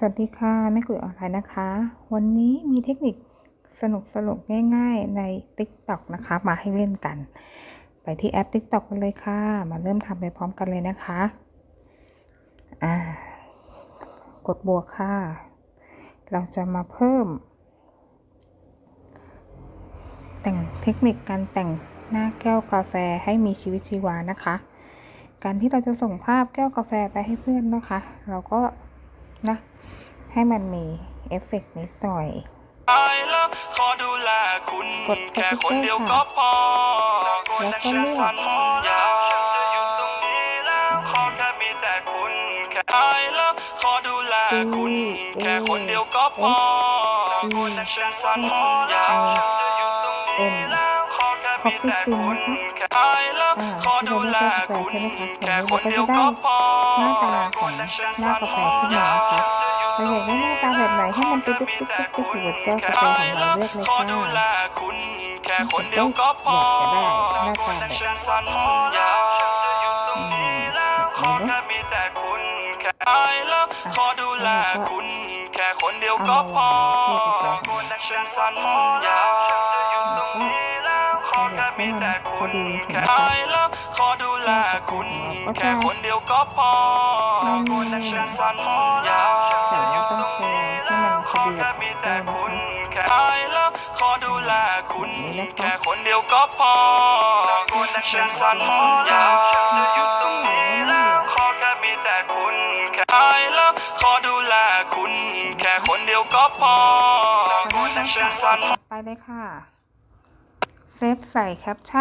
สวัสดีค่ะแม่กุยออนไลน์นะคะ วันนี้มีเทคนิคสนุกสนุกง่ายๆใน TikTok นะคะ มาให้เล่นกัน ไปที่แอป TikTok กันเลยค่ะ มาเริ่มทำไปพร้อมกันเลยนะคะอ่ากดบวกค่ะ เราจะมาเพิ่ม แต่งเทคนิคการแต่งหน้าแก้วกาแฟให้มีชีวิตชีวานะคะ การที่เราจะส่งภาพแก้วกาแฟไปให้เพื่อนนะคะ เราก็ นะ ให้มันมีเอฟเฟกต์นิดหน่อยตายแล้วขอดูแลคุณกดแค่คนเดียวก็พอแล้วก็เลือกฉันสัญญาจะอยู่ตรงนี้แล้วขอแค่มีแต่คุณแค่ตายแล้วขอดูแลคุณแค่คนเดียวก็พอฉันสัญญาจะ อยู่ตรงนี้แล้วขอแค่มีแต่คุณแค่ตาแล้วขอดูแลคุณแค่คนเดียวก็พอหน้าตาของหน้ากาแฟขึ้นมานะคะเราอยากได้หน้าตาแบบไหนให้มันไปตุ๊กตุ๊กตุ๊กตุ๊กอยู่บนแก้วกาแฟของเราเลือกเลยค่ะดูแต่ก็อยากจะได้หน้าตาแบบฉันสัญญาจะอยู่ตรงนี้แล้วขอดูแลคุณ แค่คนเดียวก็พอฉันสัญญา ขอแค่มีแต่คุณแค่ตายแล้วขอดูแลคุณแค่คนเดียวก็พอฉันสัญญาแต่ว่าต้องโชว์ให้มันพอดีกับแก้นะคะแค่ตายแล้วขอดูแลคุณแค่คนเดียวก็พอฉันสัญญาอยู่ตรงนี้แล้วขอแค่มีแต่คุณแค่ตายแล้วขอดูแลคุณ แค่คนเดียวก็พอฉันสัญไปเลยค่ะ เซฟใส่แคปชั่น